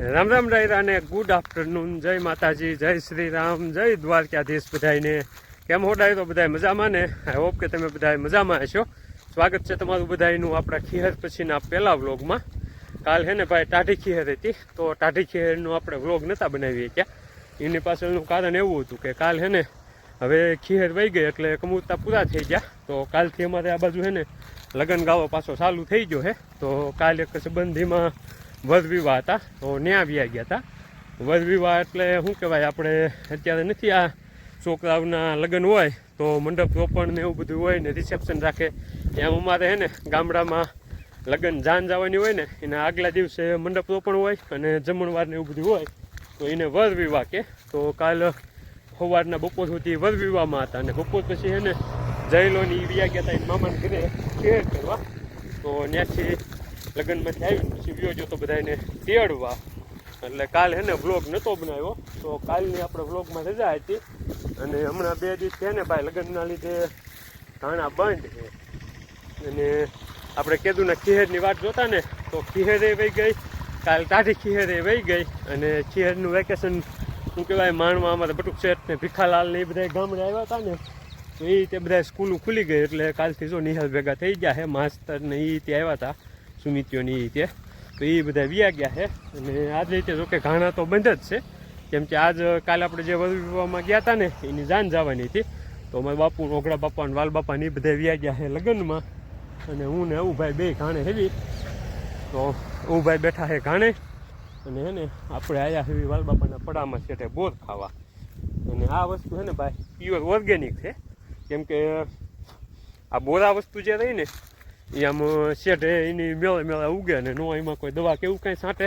રામ રામ રાય રાને good afternoon. જય માતાજી, જય શ્રી રામ જય દ્વારકાધીશ બધાને કેમ હો ડાય તો બધા મજામાં ને? આઈ હોપ કે તમે બધા મજામાં હશો. સ્વાગત છે તમારું બધાનું આપણા ખીહર પછીના પહેલા વ્લોગમાં. કાલ હે ને ભાઈ ટાઢી ખીહર હતી, તો ટાઢી ખીહરનો આપણે વ્લોગ નહોતા બનાવીએ ક્યાં. એની પાછળનું કારણ એવું હતું કે કાલ હે ને, હવે ખીહર વહી ગઈ એટલે કમૂરતા પૂરા થઈ ગયા. તો કાલથી અમારે આ બાજુ હે ને લગ્ન ગાવો પાછો ચાલુ થઈ ગયો હે. તો કાલ એક સંબંધીમાં વધ વિવાહ હતા. તો ન્યા આવી ગયા હતા. વધ વિવાહ એટલે શું કહેવાય? આપણે અત્યારે નથી આ છોકરાઓના લગ્ન હોય તો મંડપ રોપણ ને એવું બધું હોય ને રિસેપ્શન રાખે. એમ અમારે હે ને ગામડામાં લગ્ન જાન જવાની હોય ને, એના આગલા દિવસે મંડપ રોપણ હોય અને જમણવાર ને એવું બધું હોય, તો એને વર વિવાહ કે. તો કાલ સવારના બપોર સુધી વર વિવાહમાં હતા અને બપોર પછી હે ને જયલોની વ્યા ગયા હતા એ મામાને ઘરે. શેર કરવા. તો ત્યાંથી લગ્નમાંથી આવી પછી વ્યો જતો તો બધાને તેડવા. એટલે કાલ હે ને વ્લોગ નહોતો બનાવ્યો, તો કાલની આપણે વ્લોગમાં રજા હતી. અને હમણાં બે દિવસ છે ને ભાઈ, લગ્નના લીધે ઘાણા બંધ છે. અને આપણે કેદુના ખીહેરની વાત જોતા ને, તો ખીહેરે વહી ગઈ, કાલ ટાઢી ખીહેરે વહી ગઈ. અને ખીહેરનું વેકેશન શું કહેવાય, માણવા અમારે બટુક શેઠ ને ભીખાલાલ ને એ બધા ગામડે આવ્યા હતા ને, તો એ રીતે બધા સ્કૂલો ખુલી ગઈ. એટલે કાલથી જો નિહાલ ભેગા થઈ ગયા હે, માસ્તર ને એ ત્યાં આવ્યા હતા. સુમિતિઓની રીતે તો એ બધા વ્યા ગયા છે. અને આજ રીતે જોકે ઘાણા તો બંધ જ છે. કેમ કે આજ કાલે આપણે જે વધુ ગયા હતા ને, એની જાન જવાની હતી. તો અમારા બાપુ, ઓગળા બાપા અને વાલ બાપા ને એ બધા વ્યા ગયા છે લગ્નમાં. અને હું ને ભાઈ બે ઘાણે હેવી. તો ભાઈ બેઠા છે ઘાણે. અને હે ને, આપણે આવ્યા હેવી વાલ બાપાના પડામાં છે બોર ખાવા. અને આ વસ્તુ છે ને ભાઈ પ્યોર ઓર્ગેનિક છે. કેમ કે આ બોરા વસ્તુ જે રહી ને એ આમ શેઠે એની મેળે મેળે ઉગે ને નો એમાં કોઈ દવા કે એવું કાંઈ છાંટે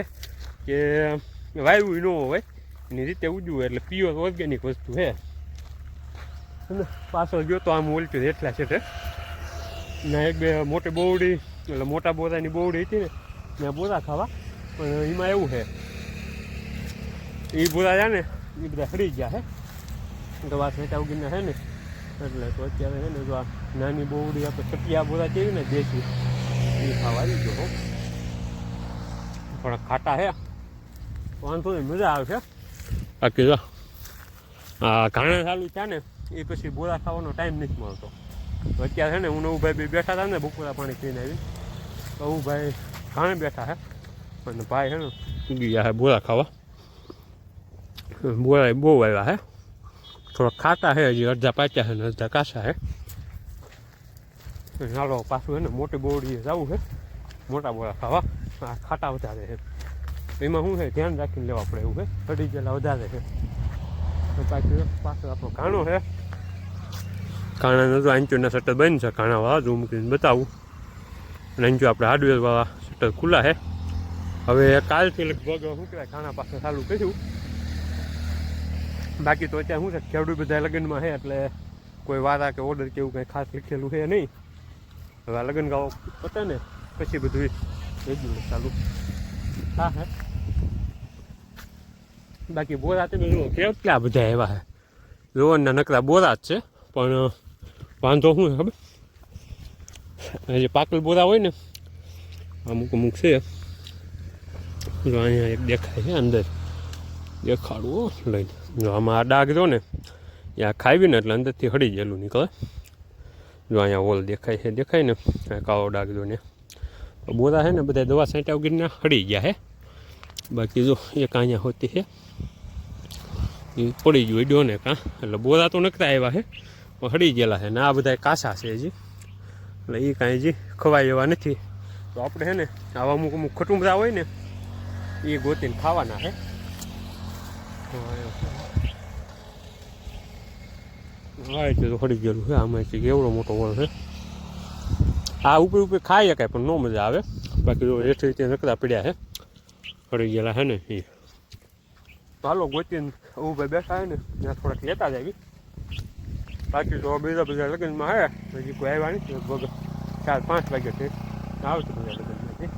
કે વાયવું ન હોય. એની રીતે ઉજવું એટલે પ્યોર ઓર્ગેનિક વસ્તુ હે. પાછળ ગયો તો આમ ઓલતું એટલા શેઠે ને એક બે મોટી બોવડી એટલે મોટા બોરાની બોવડી હતી ને, ત્યાં બોરા ખાવા. પણ એમાં એવું છે એ બોરા છે ને એ બધા હરી ગયા હે. દવા છેટા ઉગીને હે ને. એટલે તો અત્યારે હે ને જો આ નાની બોવડી આપણે ચટિયા બોલા કેવી ને દેશી? એ ખાવા આવી ગયો હો. પણ ખાટા હે. વાંધો નહીં મજા આવશે. બાકી જો આ ઘાણા ચાલુ છે ને એ પછી બોરા ખાવાનો ટાઈમ નથી મળતો. અત્યારે છે ને હું નવું ભાઈ બે બેઠા હતા ને બપોરા પાણી પીને આવી. તો હું ભાઈ ઘાણે બેઠા હે. અને ભાઈ છે ને ઉગી ગયા હે બોરા ખાવા. બોરા બહુ આવ્યા હે. થોડા ખાટા હે હજી અડધા પાચ્યા છે ને અડધા કાચા છે. ચાલો, પાછું એને મોટી બોડીએ જવું છે. મોટા બોરા ખાવા. આ ખાટા વધારે છે. એમાં શું છે? ધ્યાન રાખીને લેવા પડે એવું છે. અડી ગયેલા વધારે છે. તો પાછું પાછળ આપણો ઘાણો છે. ઘાણાનો તો આંચોના શટર બંધ છે. ઘાણાવાળા ઝૂમ કરીને બતાવું. અને આંચો આપણે હાર્ડવેરવાળા શટર ખુલ્લા છે. હવે કાલથી લગભગ શું કહેવાય? ઘાણા પાસે ચાલુ કર્યું. બાકી તો અત્યારે શું છે? ખેડૂત બધા લગ્નમાં છે એટલે કોઈ વારા કે ઓર્ડર કે એવું કંઈ ખાસ લખેલું છે નહીં. હવે આ લગ્ન ગાવો પતે ને, પછી બધું રેગ્યુલર ચાલુ. હા, હે. બાકી બોરા તમે જુઓ કેટલા બધા એવા હે. રોવનના નકરા બોરા જ છે, પણ વાંધો શું ખબર? જે પાકલ બોરા હોય ને, અમુક અમુક છે. જો અહીંયા એક દેખાય છે અંદર. દેખાડવું લઈને. જો આમાં આ ડાઘ જો ને, ત્યાં ખાવી ને એટલે અંદરથી હળી ગયેલું નીકળે. જો અહીંયા હોલ દેખાય છે, દેખાય ને? કાળો ડાઘ જો ને. બોરા છે ને બધા દવા છાંટ્યા વગરના હળી ગયા હે બાકી જો, એક અહીંયા હોતી છે. એ પડી ગયું ડ્યો ને કાં. એટલે બોરા તો નકરા આવ્યા છે, પણ હળી ગયેલા છે ને. આ બધા કાસા છે હજી. એટલે એ કાંઈ હજી ખવાય એવા નથી. તો આપણે છે ને, આવા અમુક અમુક ખટુંબરા હોય ને એ ગોતીને ખાવાના છે. હા એટલે તો ગયેલું છે, આમાં છે એવડો મોટો વળ છે. આ ઉપર ઉપર ખાઈ શકાય પણ ન મજા આવે. બાકી જો હેઠ રીતે નકરા પડ્યા છે. હળી ગયેલા છે ને એ. હાલો એવું ભાઈ બેઠા છે ને, ત્યાં થોડાક લેતા જ આવી બાકી તો બીજા બધા લગ્નમાં આવ્યા હજી કોઈ આવ્યા નહીં લગભગ ચાર પાંચ વાગે છે. આવશે બધા લગ્નમાંથી.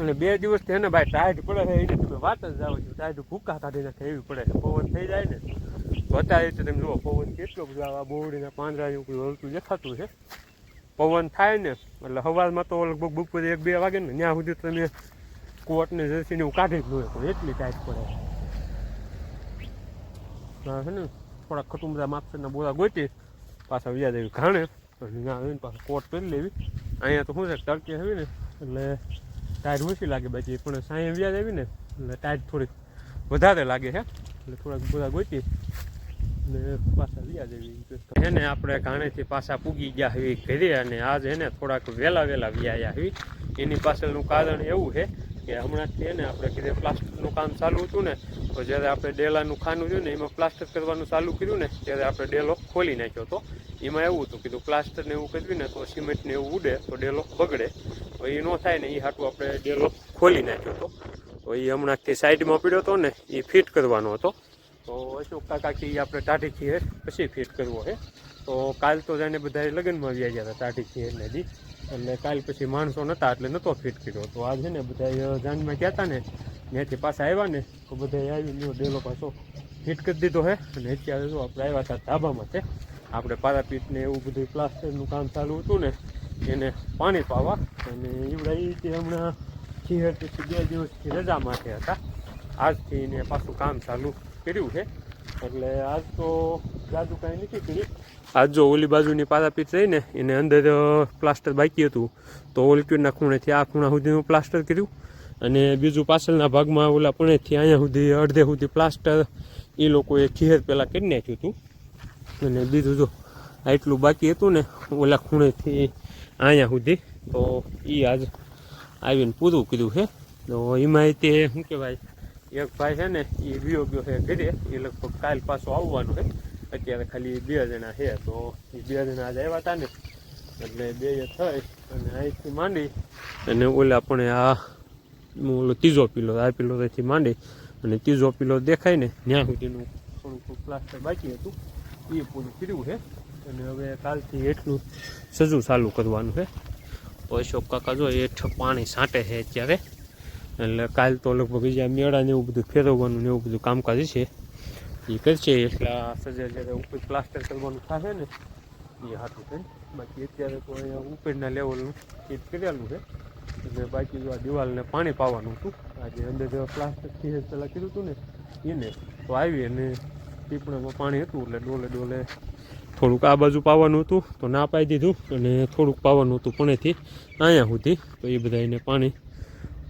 અને બે દિવસથી એને ભાઈ ટાઈટ પડે છે, એની તમે વાત જ જાઓ છો, ટાઈટ ભૂકા કાઢી નાખે એવી પડે છે. પવન થઈ જાય ને તો અત્યારે તો તમે જુઓ, પવન કેટલો બધો આ બોવડીના પાંદડા એવું બધું હલતું દેખાતું છે. પવન થાય ને, એટલે સવારમાં તો લગભગ બપોરે એક બે વાગે ને, ત્યાં સુધી તમે કોટ ને જર્સી ને હું કાઢી જ લઉં એટલી ટાઈટ પડે. છે ને, થોડાક ખટું બધા માપસરના બોલા ગોતી, પાછા વ્યાજ આવી ઘાણે ત્યાં આવીને પાછા કોટ પહેરી લેવી. અહીંયા તો શું છે તડકી આવી ને, એટલે ટાઈટ ઓછી લાગે બાકી, પણ સાંજે વ્યાજ આવી ને, એટલે ટાઈટ થોડીક વધારે લાગે છે. એટલે થોડાક બધા ગોતી ને પાછા વ્યાજ આવી એને આપણે ઘાણેથી પાછા પૂગી ગયા હોય ઘરે અને આજ એને થોડાક વહેલા વહેલા વ્યાયા હોય એની પાછળનું કારણ એવું છે કે હમણાં છે ને આપણે કીધે પ્લાસ્ટરનું કામ ચાલુ હતું ને, તો જ્યારે આપણે ડેલાનું ખાનું થયું ને, એમાં પ્લાસ્ટર કરવાનું ચાલુ કર્યું ને, ત્યારે આપણે ડેલો ખોલી નાખ્યો હતો. એમાં એવું હતું, કીધું પ્લાસ્ટરને એવું કર્યું ને, તો સિમેન્ટને એવું ઉડે, તો ડેલો બગડે. તો એ ન થાય ને, એ હાટું આપણે ડેલો ખોલી નાખ્યો હતો. તો એ હમણાંથી સાઈડમાં પડ્યો હતો ને, એ ફિટ કરવાનો હતો. તો અશોક કાકા કે આપણે ટાઢી ખીર પછી ફિટ કરવો છે તો કાલ તો જાણે બધા લગ્નમાં વ્યા ગયા હતા ટાઢી ખીરને એટલે કાલ પછી માણસો નહોતા એટલે નહોતો ફિટ કર્યો. તો આજે ને બધા જાનમાં ગયા હતા ને, ત્યાંથી પાછા આવ્યા ને, તો બધા આવીને ડેલો પાછો ફિટ કરી દીધો છે અને અત્યારે જો આપણે આવ્યા હતા ધાબામાં છે. આપણે પારાપીટને એવું બધું પ્લાસ્ટરનું કામ ચાલુ હતું ને, એને પાણી પાવા. અને એવડા એ હમણાં ખીર પછી બે દિવસથી રજા માટે હતા. આજથી એને પાછું કામ ચાલુ કર્યું છે. એટલે આજ તો જાદુ કાંઈ નથી કર્યું. આજ જો ઓલી બાજુની પારાપીટ રહીને એને અંદર પ્લાસ્ટર બાકી હતું. તો ઓલક્યુડના ખૂણેથી આ ખૂણા સુધીનું પ્લાસ્ટર કર્યું. અને બીજું પાછળના ભાગમાં ઓલા પુણેથી અહીંયા સુધી, અડધે સુધી પ્લાસ્ટર એ લોકોએ ખીર પહેલાં કરી નાખ્યું હતું. અને બીજું જો આટલું બાકી હતું ને, ઓલા ખૂણેથી અહીંયા સુધી, તો એ આજ આવીને પૂરું કર્યું છે. તો એમાં તે, શું કહેવાય એક ભાઈ છે ને એ વિયો ગયો છે ઘરે. એ લગભગ કાલ પાછો આવવાનું છે. અત્યારે ખાલી બે જણા છે. તો એ બે જણા આજે આવ્યા હતા ને, એટલે બે થઈ અને અહીંથી માંડી અને ઓલા પણ આ ઓલો ત્રીજો પીલો, આ પીલોથી માંડી અને ત્રીજો પીલો દેખાય ને, ત્યાં સુધીનું થોડુંક પ્લાસ્ટર બાકી હતું. એ પૂરું કર્યું છે. અને હવે કાલથી એટલું સજુ ચાલુ કરવાનું છે. તો અશોક કાકા જો હેઠ પાણી છાંટે છે અત્યારે. એટલે કાલ તો લગભગ બીજા મેળા ને એવું બધું ફેરવવાનું ને એવું બધું કામકાજ છે એ કરશે, એટલા સજા જ્યારે ઉપર પ્લાસ્ટર કરવાનું થશે ને, એ હાથું છે બાકી અત્યારે તો અહીંયા ઉપરના લેવલનું ચેક કરેલું છે. એટલે બાકી આ દિવાલને પાણી પાવાનું હતું, આજે અંદર જે પ્લાસ્ટિકથી પહેલાં કીધું હતું ને, એને, તો આવી અને પીપળામાં પાણી હતું, એટલે ડોલે ડોલે થોડુંક આ બાજુ પાવાનું હતું, તો ના પાઈ દીધું અને થોડુંક પાવાનું હતું પણેથી, અહીંયા સુધી, તો એ બધા એને પાણી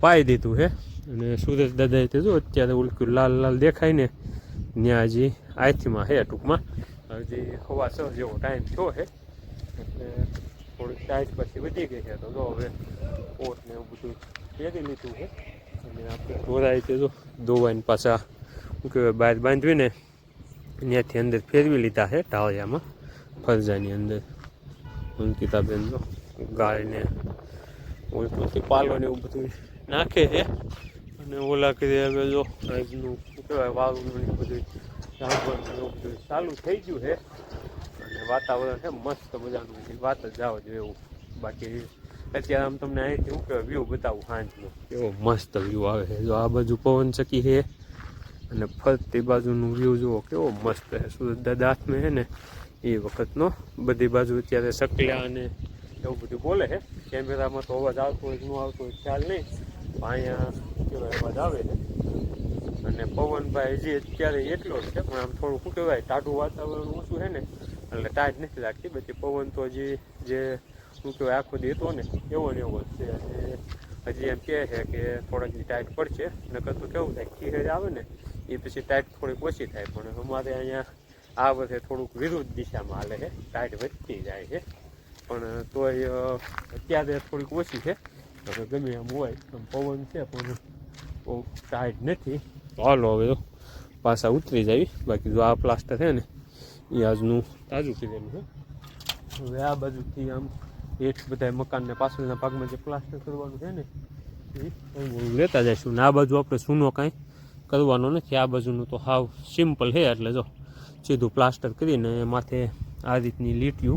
પાઈ દીધું છે અને સુરેશ દાદાએ તે જો અત્યારે ઉલક્યું લાલ લાલ દેખાય ને, ત્યાં હજી આથીમાં છે ટૂંકમાં. હજી હવા છ જેવો ટાઈમ થયો છે એટલે થોડીક ટાઈટ પછી વધી ગઈ છે તો જો હવે કોટ ને એવું બધું પહેરી લીધું છે અને આપણે ધોરાય તે જો ધોવાઈને પાછા, શું કહેવાય, બહાર બાંધવીને ત્યાંથી અંદર ફેરવી લીધા છે ટાળિયામાં ફરજાની અંદર. અંકિતાબેન જો ગાયને ઉલટુંથી પાલો ને એવું બધું નાખે છે. અને ઓલા કરી હવે જો આજનું શું કહેવાય વાવનું બધું બધું ચાલુ થઈ ગયું છે. અને વાતાવરણ છે મસ્ત મજાનું વાત જ જાવ જોઈએ એવું. બાકી અત્યારે આમ તમને અહીંથી શું કહેવાય વ્યૂ બતાવું સાંજનો. એવો મસ્ત વ્યૂ આવે છે. જો આ બાજુ પવન ચકી છે. અને ફરતી બાજુનું વ્યૂ જુઓ, કેવો મસ્ત છે. સુરત દાદા હાથમાં છે ને, એ વખતનો બધી બાજુ અત્યારે સકલ્યા અને એવું બધું બોલે છે. કેમેરામાં તો અવાજ આવતો હોય ન આવતો હોય, ખ્યાલ નહીં. પણ અહીંયા કેવો અવાજ આવે છે. અને પવનભાઈ હજી અત્યારે એટલો જ છે, પણ આમ થોડું શું કહેવાય, ટાઢું વાતાવરણ ઓછું છે ને, એટલે ટાઈટ નથી લાગતી. બધી પવન તો હજી જે, શું કહેવાય, આખો દેતો ને, એવો ને એવો છે. અને હજી એમ કહે છે કે થોડાક ટાઈટ પડશે, નકર તો કેવું થાય ખીર આવે ને, એ પછી ટાઈટ થોડીક ઓછી થાય. પણ અમારે અહીંયા આ વર્ષે થોડુંક વિરુદ્ધ દિશામાં હાલે છે ટાઈટ વધતી જાય છે. પણ તોય અત્યારે થોડીક ઓછી છે. હવે ગમે એમ હોય પવન છે પણ બહુ ટાઈટ નથી. હાલો હવે તો પાછા ઉતરી જાય બાકી જો આ પ્લાસ્ટર છે ને એ આજનું તાજું કીધેલું છે. હવે આ બાજુથી આમ એક બધા મકાનને પાછળના ભાગમાં જે પ્લાસ્ટર કરવાનું છે ને એ લેતા જઈશું. ને આ બાજુ આપણે સૂનો કાંઈ કરવાનો નથી. આ બાજુનું તો હાવ સિમ્પલ છે એટલે જો સીધું પ્લાસ્ટર કરીને માથે આ રીતની લીટીઓ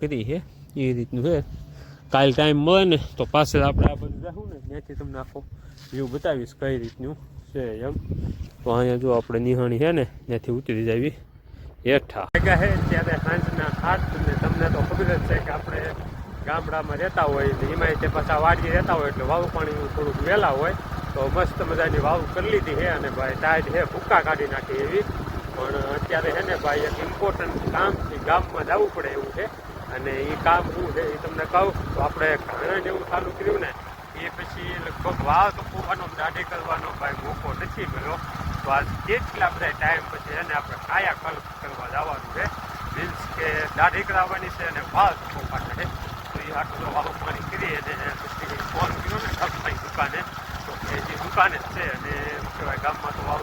કરી છે એ રીતનું છે કાલ ટાઈમ મળે ને તો પાછળ આપણે આ બધું જાઉં ને, ત્યાંથી તમને આખો વ્યૂ બતાવીશ કઈ રીતનું છે એમ. તો અહીંયા જો આપણે નિહાણી છે ને, ત્યાંથી ઉતરી જાવી હેઠા. છે ત્યારે સાંજના સાત ને તમને તો ખબર જ છે કે આપણે ગામડામાં રહેતા હોય ને એમાં તે પાછા વાડી રહેતા હોય એટલે વાવ પાણી થોડુંક વહેલા હોય. તો મસ્ત મજાની વાવ કરી લીધી છે અને ભાઈ ટાઈટ છે ભૂકા કાઢી નાખી એવી. પણ અત્યારે છે ને ભાઈ એક ઇમ્પોર્ટન્ટ કામથી ગામમાં જવું પડે એવું છે. અને એ કામ શું છે એ તમને કહું, તો આપણે ઘણા જેવું ચાલુ કર્યું ને, એ પછી લગભગ વાવ કૂવાનો દાઢી કરવાનો ભાઈ મોકો નથી મળ્યો. તો આજ કેટલા બધા ટાઈમ પછી એને આપણે કાયા કલ્પ કરવા જવાનું છે. મીન્સ કે દાઢી કરાવવાની છે અને વાવ કપાટ છે. તો એ આટલો વાવ પાણી કરી અને પછી ફોન કર્યો ને ગામમાં દુકાને. તો એ જે દુકાને જ છે અને કહેવાય, ગામમાં તો વાવ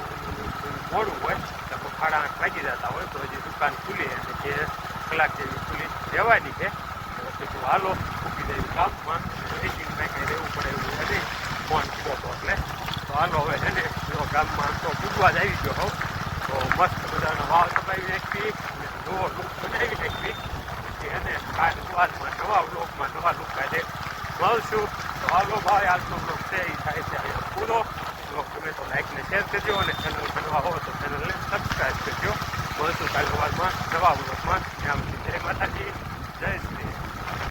મોડું હોય તો ખાડા વાગી જતા હોય, તો હજી દુકાન ખુલી અને જેવી રહેવાની છે. કીધું હાલો મૂકી દઈએ ગામમાં વેઇટિંગ કંઈ કંઈ રહેવું પડે એવું છે નહીં. ફોન કર્યો તો એટલે. તો હાલો, હવે છે ને ગામમાં તો પૂજવા જ આવી ગયો હોઉં. તો મસ્ત બધાનો વાવ દબાવી નાખી. અને નવો લુક બનાવી નાખી. પછી એને કાલ સુવાદમાં નવા બ્લોકમાં નવા લુક કાઢે. મળશું. તો હાલો, ભાઈ, આજનો બ્લોક છે, એ થાય છે અહીંયા પૂરો. બ્લોગ ગમે તો લાઈક ને શેર કરજો અને ચેનલ બનવા હો તો ચેનલને સબસ્ક્રાઈબ કરજો. મળશું કાલ સવારમાં નવા બ્લોગમાં ત્યાં સુધી જય માતાજી.